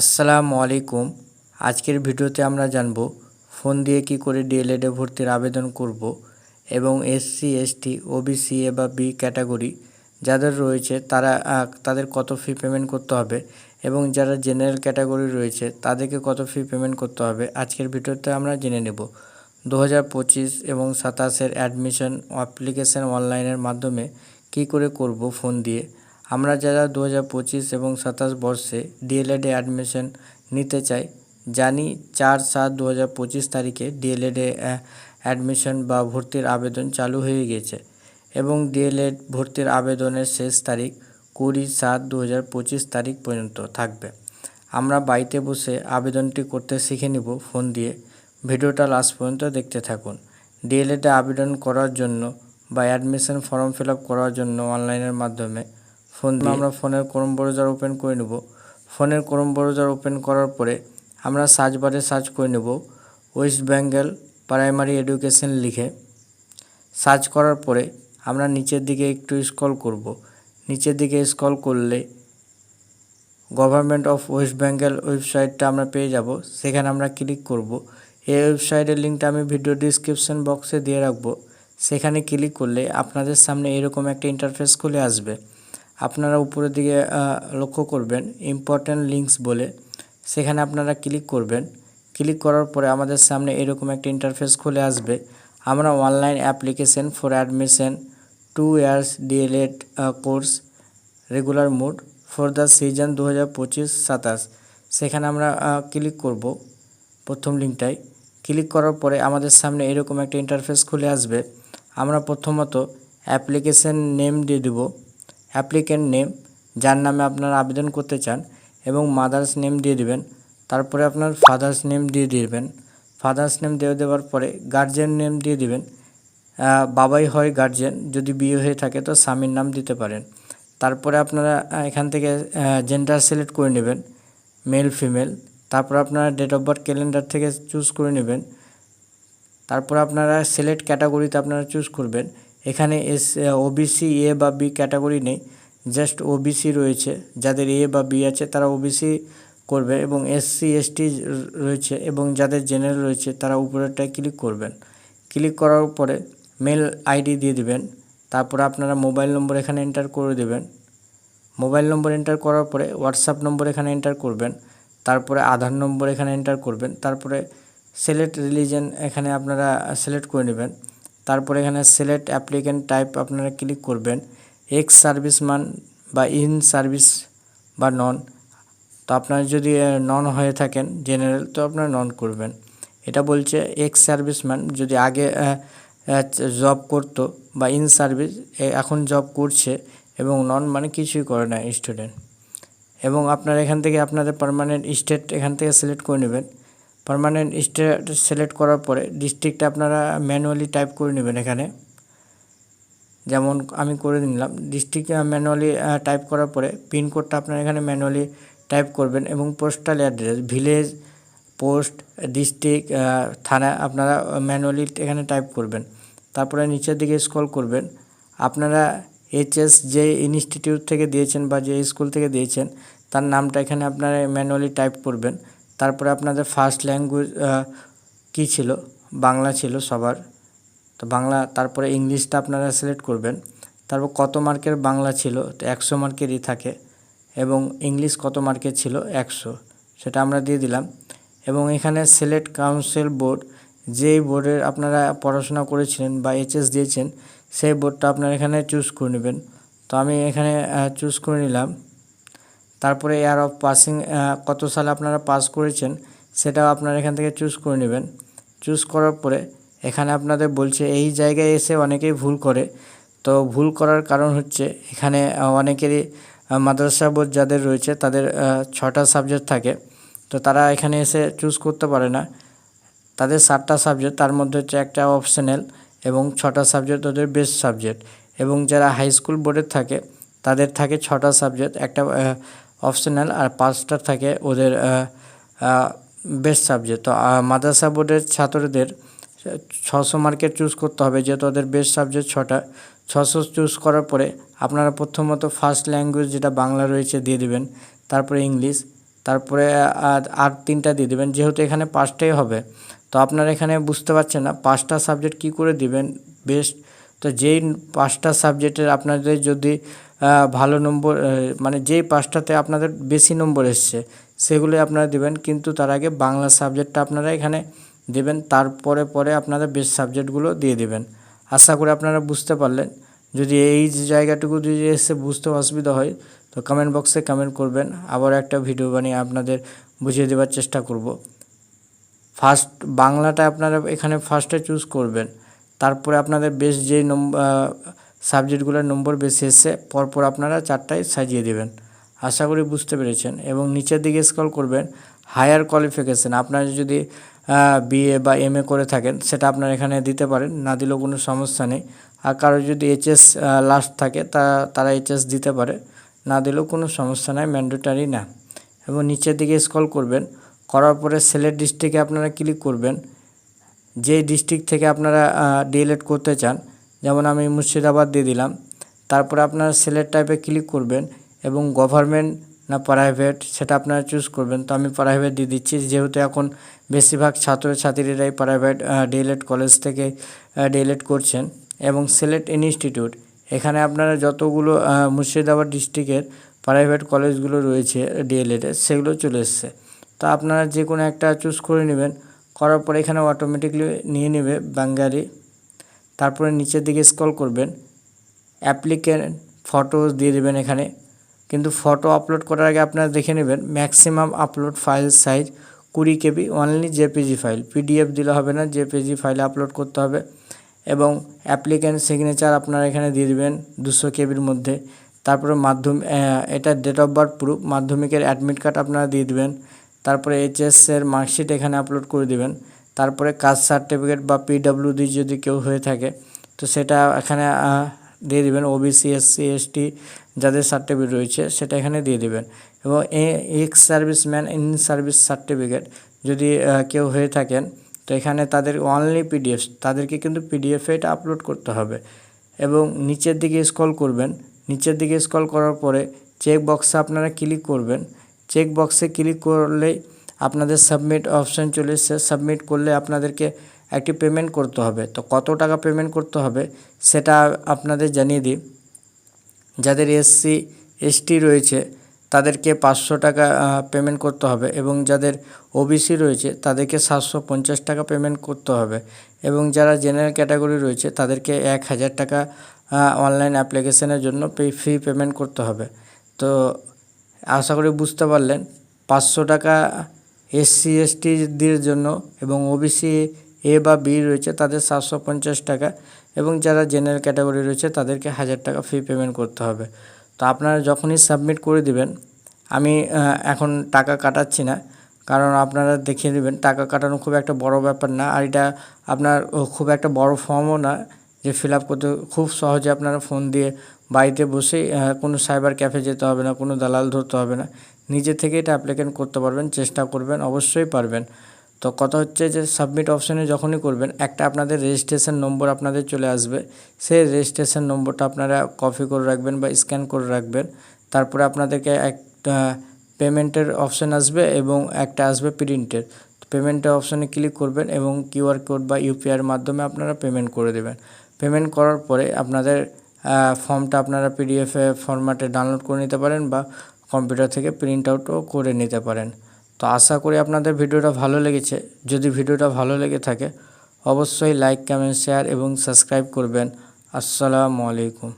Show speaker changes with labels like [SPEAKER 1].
[SPEAKER 1] আসসালামু আলাইকুম। আজকের ভিডিওতে আমরা জানব, ফোন দিয়ে কি করে ডিএলএডে ভর্তির আবেদন করব এবং এসসি এসটি ওবিসি এ বা বি ক্যাটাগরি যাদের রয়েছে তারা তাদের কত ফি পেমেন্ট করতে হবে এবং যারা জেনারেল ক্যাটাগরি রয়েছে তাদেরকে কত ফি পেমেন্ট করতে হবে। আজকের ভিডিওতে আমরা জেনে নেব দু হাজার পঁচিশ এবং সাতাশের অ্যাডমিশন অ্যাপ্লিকেশন অনলাইনের মাধ্যমে কি করে করব ফোন দিয়ে। আমরা যারা দু হাজার পঁচিশ এবং সাতাশ বর্ষে ডিএলএডে অ্যাডমিশন নিতে চাই, জানি চার সাত দু হাজার পঁচিশ তারিখে ডিএলএডে অ্যাডমিশন বা ভর্তির আবেদন চালু হয়ে গেছে এবং ডিএলএড ভর্তির আবেদনের শেষ তারিখ কুড়ি সাত দু তারিখ পর্যন্ত থাকবে। আমরা বাড়িতে বসে আবেদনটি করতে শিখে নিব ফোন দিয়ে। ভিডিওটা লাস্ট পর্যন্ত দেখতে থাকুন। ডিএলএডে আবেদন করার জন্য বা অ্যাডমিশন ফর্ম ফিল করার জন্য অনলাইনের মাধ্যমে ফোন আমরা ফোনের ক্রোম ব্রাউজার ওপেন করে নেব। ফোনের ক্রোম ব্রাউজার ওপেন করার পরে আমরা সার্চ বারে সার্চ করে নেব ওয়েস্ট বেঙ্গল প্রাইমারি এডুকেশন লিখে। সার্চ করার পরে আমরা নিচের দিকে একটু স্ক্রল করব। নিচের দিকে স্ক্রল করলে গভর্নমেন্ট অফ ওয়েস্ট বেঙ্গল ওয়েবসাইটটা আমরা পেয়ে যাব। সেখানে আমরা ক্লিক করব। এই ওয়েবসাইটের লিঙ্কটা আমি ভিডিও ডিসক্রিপশন বক্সে দিয়ে রাখব। সেখানে ক্লিক করলে আপনাদের সামনে এরকম একটা ইন্টারফেস খুলে আসবে। আপনারা উপরের দিকে লক্ষ্য করবেন ইম্পর্ট্যান্ট লিঙ্কস বলে সেখানে আপনারা ক্লিক করবেন। ক্লিক করার পরে আমাদের সামনে এরকম একটা ইন্টারফেস খুলে আসবে। আমরা online application for admission two years DElEd course regular mode for the season দু হাজার পঁচিশ, সাতাশ। সেখানে আমরা ক্লিক করব প্রথম লিঙ্কটায় ক্লিক করার পরে আমাদের সামনে এরকম একটা ইন্টারফেস খুলে আসবে। আমরা প্রথমত অ্যাপ্লিকেশন নেম দিয়ে দেব। অ্যাপ্লিকেন্ট নেম, যার নামে আপনারা আবেদন করতে চান এবং মাদার্স নেম দিয়ে দিবেন। তারপরে আপনার ফাদার্স নেম দিয়ে দিবেন। ফাদার্স নেম দিয়ে দেওয়ার পরে গার্জেন নেম দিয়ে দিবেন। বাবাই হয় গার্জেন, যদি বিয়ে হয়ে থাকে তো স্বামীর নাম দিতে পারেন। তারপরে আপনারা এখান থেকে জেন্ডার সিলেক্ট করে নেবেন মেল ফিমেল তারপর আপনারা ডেট অফ বার্থ ক্যালেন্ডার থেকে চুজ করে নেবেন। তারপর আপনারা সিলেক্ট ক্যাটাগরিতে আপনারা চুজ করবেন। এখানে এস ওবিসি এ বা বি ক্যাটাগরি নেই। জাস্ট ওবিসি রয়েছে। যাদের এ বা বি আছে, তারা ওবিসি করবে এবং এসসি এসটি রয়েছে এবং যাদের জেনারেল রয়েছে, তারা উপরেরটায় ক্লিক করবেন। ক্লিক করার পরে মেল আইডি দিয়ে দিবেন। তারপরে আপনারা মোবাইল নম্বর এখানে এন্টার করে দেবেন। মোবাইল নম্বর এন্টার করার পরে হোয়াটসঅ্যাপ নম্বর এখানে এন্টার করবেন। তারপরে আধার নম্বর এখানে এন্টার করবেন। তারপরে সিলেক্ট রিলিজন এখানে আপনারা সিলেক্ট করে নেবেন। তারপরে এখানে সিলেক্ট অ্যাপ্লিকেন্ট টাইপ আপনারা ক্লিক করবেন এক্স সার্ভিস সার্ভিসম্যান বা ইন সার্ভিস বা নন তো আপনারা যদি নন হয়ে থাকেন জেনারেল তো আপনারা নন করবেন। এটা বলছে এক্স সার্ভিস সার্ভিসম্যান যদি আগে জব করতো বা ইন সার্ভিস এখন জব করছে এবং নন মানে কিছুই করে না স্টুডেন্ট এবং আপনারা এখান থেকে আপনাদের পার্মানেন্ট স্টেট এখান থেকে সিলেক্ট করে নেবেন। পার্মানেন্ট স্টেট সিলেক্ট করার পরে ডিস্ট্রিক্টটা আপনারা ম্যানুয়ালি টাইপ করে নেবেন এখানে। যেমন আমি করে নিলাম ডিস্ট্রিক্ট ম্যানুয়ালি টাইপ করার পরে পিনকোডটা আপনারা এখানে ম্যানুয়ালি টাইপ করবেন এবং postal address village post district থানা আপনারা ম্যানুয়ালি এখানে টাইপ করবেন। তারপরে নিচের দিকে স্ক্রল করবেন। আপনারা এইচএস যে ইনস্টিটিউট থেকে দিয়েছেন বা যে স্কুল থেকে দিয়েছেন, তার নামটা এখানে আপনারা ম্যানুয়ালি টাইপ করবেন। তারপরে আপনাদের ফার্স্ট ল্যাঙ্গুয়েজ কী ছিল? বাংলা ছিল সবার। তো বাংলা, তারপরে ইংলিশটা আপনারা সিলেক্ট করবেন। তারপর কত মার্কের বাংলা ছিল? তো একশো মার্কেরই থাকে। এবং ইংলিশ কত মার্কের ছিল? একশো। সেটা আমরা দিয়ে দিলাম। এবং এখানে সিলেক্ট কাউন্সিল বোর্ড যেই বোর্ডের আপনারা পড়াশোনা করেছিলেন বা এইচএস দিয়েছেন, সেই বোর্ডটা আপনারা এখানে চুজ করে নেবেন। তো আমি এখানে চুজ করে নিলাম। তারপরে এয়ার অফ পাসিং কত সালে আপনারা পাস করেছেন সেটাও আপনারা এখান থেকে চুজ করে নেবেন। চুজ করার পরে এখানে আপনাদের বলছে এই জায়গায় এসে অনেকেই ভুল করে। তো ভুল করার কারণ হচ্ছে এখানে অনেকেরই মাদ্রাসা বোর্ড যাদের রয়েছে তাদের ছটা সাবজেক্ট থাকে। তো তারা এখানে এসে চুজ করতে পারে না। তাদের সাতটা সাবজেক্ট তার মধ্যে হচ্ছে একটা অপশনাল এবং ছটা সাবজেক্ট ওদের বেস্ট সাবজেক্ট এবং যারা হাই স্কুল বোর্ডের থাকে, তাদের থাকে ছটা সাবজেক্ট একটা অপশনাল আর পাঁচটা থাকে ওদের বেস্ট সাবজেক্ট তো মাদ্রাসা বোর্ডের ছাত্রদের ছশো মার্কের চুজ করতে হবে, যেহেতু ওদের বেস্ট সাবজেক্ট ছটা। ছশো চুজ করার পরে আপনারা প্রথমত ফার্স্ট ল্যাঙ্গুয়েজ যেটা বাংলা রয়েছে দিয়ে দিবেন, তারপরে ইংলিশ, তারপরে আর তিনটা দিয়ে দেবেন, যেহেতু এখানে পাঁচটাই হবে। তো আপনারা এখানে বুঝতে পারছেন না, পাঁচটা সাবজেক্ট কি করে দিবেন বেস্ট তো যেই পাঁচটা সাবজেক্টের আপনাদের যদি ভালো নম্বর মানে যেই পাঁচটাতে আপনাদের বেশি নম্বর এসছে, সেগুলোই আপনারা দেবেন। কিন্তু তার আগে বাংলা সাবজেক্টটা আপনারা এখানে দেবেন, তারপরে পরে আপনারা বেস্ট সাবজেক্টগুলো দিয়ে দেবেন। আশা করি আপনারা বুঝতে পারলেন। যদি এই জায়গাটুকু যদি এসে বুঝতে অসুবিধা হয়, তো কমেন্ট বক্সে কমেন্ট করবেন। আবার একটা ভিডিও বানিয়ে আপনাদের বুঝিয়ে দেওয়ার চেষ্টা করব। ফার্স্ট বাংলাটা আপনারা এখানে ফার্স্টে চুজ করবেন। তারপরে আপনাদের বেশ যেই নম্বর সাবজেক্টগুলোর নম্বর বেশি এসে পরপর আপনারা চারটায় সাজিয়ে দেবেন। আশা করি বুঝতে পেরেছেন। এবং নিচের দিকে স্ক্রল করবেন হায়ার কোয়ালিফিকেশান আপনারা যদি বিএ বা এম করে থাকেন, সেটা আপনারা এখানে দিতে পারেন, না দিলেও কোনো সমস্যা নেই। আর কারও যদি এইচএস লাস্ট থাকে, তা, তারা এইচএস দিতে পারে, না দিলেও কোনো সমস্যা নাই ম্যান্ডেটারি না। এবং নিচের দিকে স্ক্রল করবেন, করার পরে সিলেক্ট ডিস্ট্রিক্টে আপনারা ক্লিক করবেন যেই ডিস্ট্রিক্ট থেকে আপনারা ডিএলএড করতে চান, যেমন আমি মুর্শিদাবাদ দিয়ে দিলাম, তারপরে আপনারা সিলেক্ট টাইপে ক্লিক করবেন এবং গভর্নমেন্ট না প্রাইভেট সেটা আপনারা চুজ করবেন। তো আমি প্রাইভেট দিয়ে দিচ্ছি, যেহেতু এখন বেশিরভাগ ছাত্রছাত্রীরাই প্রাইভেট ডিএলএড কলেজ থেকে ডিএলএড করছেন এবং সিলেক্ট ইনস্টিটিউট এখানে আপনারা যতগুলো মুর্শিদাবাদ ডিস্ট্রিক্টের প্রাইভেট কলেজগুলো রয়েছে ডিএলএডের সেগুলো চলে এসছে। তো আপনারা যে কোনো একটা চুজ করে নেবেন। করার পরে এখানে অটোমেটিকলি নিয়ে নেবে বাঙ্গালি তারপরে নিচের দিকে স্ক্রল করবেন। অ্যাপ্লিকেন্ট ফটো দিয়ে দেবেন এখানে। কিন্তু ফটো আপলোড করার আগে আপনারা দেখে নেবেন ম্যাক্সিমাম আপলোড ফাইল সাইজ কুড়ি KB only JPG file PDF দিলে হবে না জেপিজি ফাইলে আপলোড করতে হবে। এবং অ্যাপ্লিক্যান্ট সিগনেচার আপনারা এখানে দিয়ে দেবেন দুশো কেবির মধ্যে। তারপরে মাধ্যম এটা ডেট অফ বার্থ প্রুফ মাধ্যমিকের অ্যাডমিট কার্ড আপনারা দিয়ে দেবেন। তারপরে এইচএস এর মার্কশিট এখানে আপলোড করে দিবেন। তারপরে কাস্ট সার্টিফিকেট বা পিডাব্লিউডি যদি কেউ হয়ে থাকে, তো সেটা এখানে দিয়ে দিবেন। ওবিসি এসসি এসটি যাদের সার্টিফিকেট রয়েছে, সেটা এখানে দিয়ে দিবেন। এবং ex serviceman in service certificate যদি কেউ হয়ে থাকেন, তো এখানে তাদের অনলি পিডিএফ তাদেরকে কিন্তু পিডিএফে এটা আপলোড করতে হবে। এবং নিচের দিকে স্ক্রল করবেন। নিচের দিকে স্ক্রল করার পরে চেক বক্সে আপনারা ক্লিক করবেন। চেক বক্সে ক্লিক করলেই আপনাদের সাবমিট অপশান চলে এসছে। সাবমিট করলে আপনাদেরকে একটি পেমেন্ট করতে হবে। তো কত টাকা পেমেন্ট করতে হবে সেটা আপনাদের জানিয়ে দিই। যাদের এসসি, এসটি রয়েছে, তাদেরকে পাঁচশো টাকা পেমেন্ট করতে হবে এবং যাদের ওবিসি রয়েছে, তাদেরকে সাতশো পঞ্চাশ টাকা পেমেন্ট করতে হবে এবং যারা জেনারেল ক্যাটাগরি রয়েছে, তাদেরকে এক হাজার টাকা অনলাইন অ্যাপ্লিকেশনের জন্য পে ফি পেমেন্ট করতে হবে। তো আশা করি বুঝতে পারলেন। পাঁচশো টাকা এসসি এসটিদের জন্য এবং ওবিসি এ বা বি রয়েছে তাদের সাতশো পঞ্চাশ টাকা এবং যারা জেনারেল ক্যাটাগরি রয়েছে তাদেরকে হাজার টাকা ফি পেমেন্ট করতে হবে। তো আপনারা যখনই সাবমিট করে দিবেন, আমি এখন টাকা কাটাচ্ছি না, কারণ আপনারা দেখিয়ে নেবেন টাকা কাটানো খুব একটা বড় ব্যাপার না, আর এটা আপনার খুব একটা বড় ফর্মও না। যে ফিল আপ করতে খুব সহজে আপনারা ফোন দিয়ে বাড়িতে আহ, কোনো সাইবার ক্যাফে যেতে হবে না কোনো দালাল ধরতে হবে না। নিজে থেকে এটা অ্যাপ্লিকেন্ট করতে পারবেন চেষ্টা করবেন অবশ্যই পারবেন। তো কথা হচ্ছে যে সাবমিট অপশানে যখনই করবেন একটা আপনাদের রেজিস্ট্রেশন নম্বর আপনাদের চলে আসবে। সেই রেজিস্ট্রেশন নম্বরটা আপনারা কপি করে রাখবেন বা স্ক্যান করে রাখবেন। তারপরে আপনাদেরকে একটা পেমেন্টের অপশান আসবে এবং একটা আসবে প্রিন্টের পেমেন্টের অপশানে ক্লিক করবেন এবং কিউআর কোড বা ইউপিআইয়ের মাধ্যমে আপনারা পেমেন্ট করে দেবেন। পেমেন্ট করার পরে আপনাদের ফর্মটা আপনারা পিডিএফে ফরম্যাটে ডাউনলোড করে নিতে পারেন বা কম্পিউটার থেকে প্রিন্ট আউটও করে নিতে পারেন। তো আশা করি আপনাদের ভিডিওটা ভালো লেগেছে। যদি ভিডিওটা ভালো লেগে থাকে, অবশ্যই লাইক কমেন্ট শেয়ার এবং সাবস্ক্রাইব করবেন। আসসালামু আলাইকুম।